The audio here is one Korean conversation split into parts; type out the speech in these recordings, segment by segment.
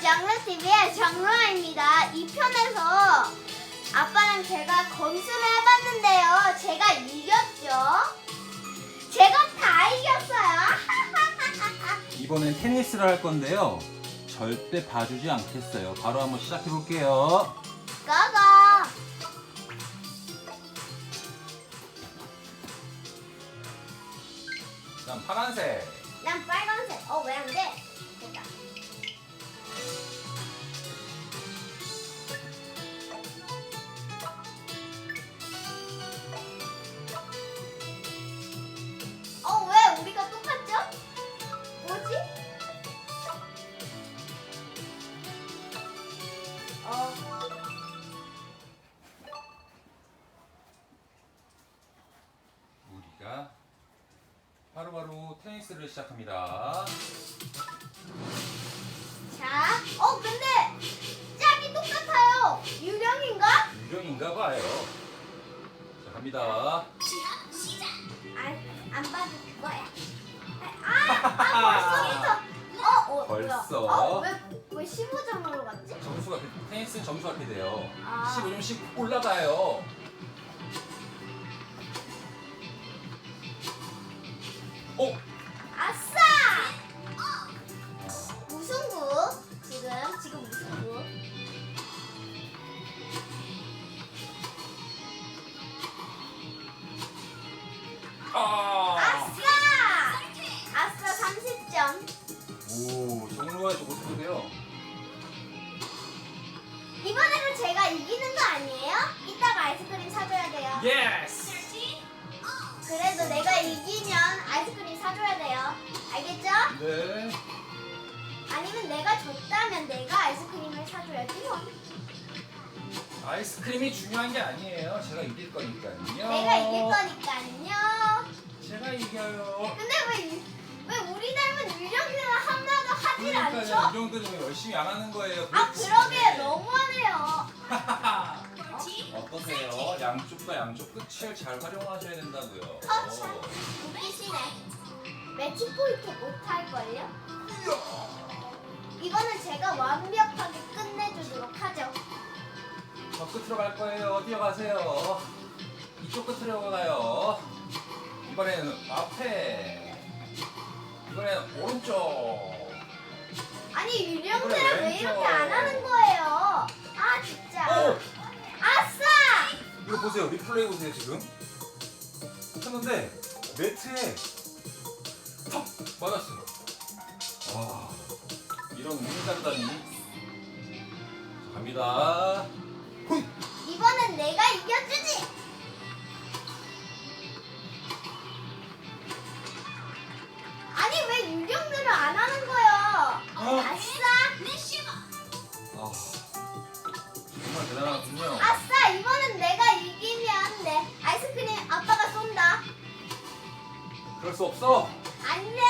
장르TV의 장루아입니다. 이 편에서 아빠랑 제가 검수를 해봤는데요. 제가 이겼죠? 제가 다 이겼어요. 이번엔 테니스를 할 건데요. 절대 봐주지 않겠어요. 바로 한번 시작해 볼게요. 고고! 자, 파란색. 난 빨간색. 어, 왜 안 돼? 바로바로 테니스를 시작합니다. 자, 어, 근데 짝이 똑같아요. 유령인가? 유령인가 봐요. 자, 갑니다. 안, 안 봐도 그거야. 아, 아 벌써부터. 어, 어, 벌써? 뭐야? 어, 왜, 왜 15점으로 갔지? 점수가 테니스는 점수가 이렇게 돼요. 아. 15점씩 올라가요. 아! 아싸! 아싸, 30점. 오, 정로가에서 못해도돼요 이번에는 제가 이기는 거 아니에요? 이따가 아이스크림 사줘야 돼요. 예스! 그래도 내가 이기면 아이스크림 사줘야 돼요. 알겠죠? 네. 아니면 내가 졌다면 내가 아이스크림을 사줘야지 뭐. 아이스크림이 중요한 게 아니에요. 제가 이길 거니까요. 내가 이길 정도는 왜 열심히 안 하는 거예요. 아. 그러게 너무하네요. 어떠세요? 양쪽과 양쪽 끝을 잘 활용하셔야 된다고요. 아, 참. 웃기시네. 매치 포인트 못할 걸요? 이거는 제가 완벽하게 끝내주도록 하죠. 저 끝으로 갈 거예요. 어디로 가세요? 이쪽 끝으로 가요. 이번에는 앞에. 이번에는 오른쪽. 아니 유령들은 왜 이렇게. 안 하는 거예요? 아 진짜. 오! 아싸! 이거 보세요. 리플레이 보세요, 지금. 했는데, 매트에 턱! 맞았어요. 와, 이런. 자, 갑니다. 훈! 이번엔 내가 이겨주지. 아니 왜 유령들은 안 하는 거야? 어? 아싸! 아, 정말 대단하군요. 아싸! 이번엔 내가 이기면 내 아이스크림 아빠가 쏜다. 그럴 수 없어. 안 돼!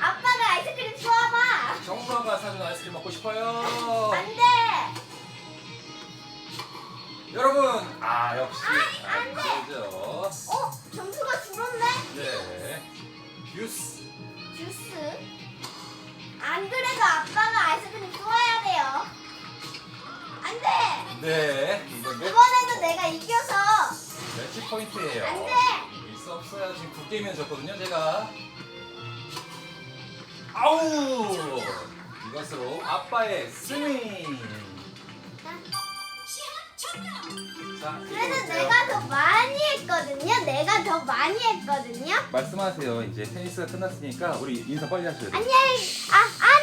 아빠가 아이스크림 쏘아봐! 정부가 사준 아이스크림 먹고 싶어요. 안 돼! 여러분, 아 역시 아, 안 돼. 그죠. 어? 점수가 줄었네? 네. 듀스. 주스? 아빠가 아이스크림 쏘아야 돼요. 안 돼! 네. 매, 이번에도 내가 이겨서 매치 포인트예요. 안 돼! 이길 수 없어요. 지금 두 게임이나 졌거든요, 제가. 아우! 이것으로 아빠의 승리. 자, 그래도 읽어보세요. 내가 더 많이 했거든요. 내가 더 많이 했거든요. 말씀하세요. 이제 테니스가 끝났으니까 우리 인사 빨리 하셔야 돼요. 안녕. 아 안녕.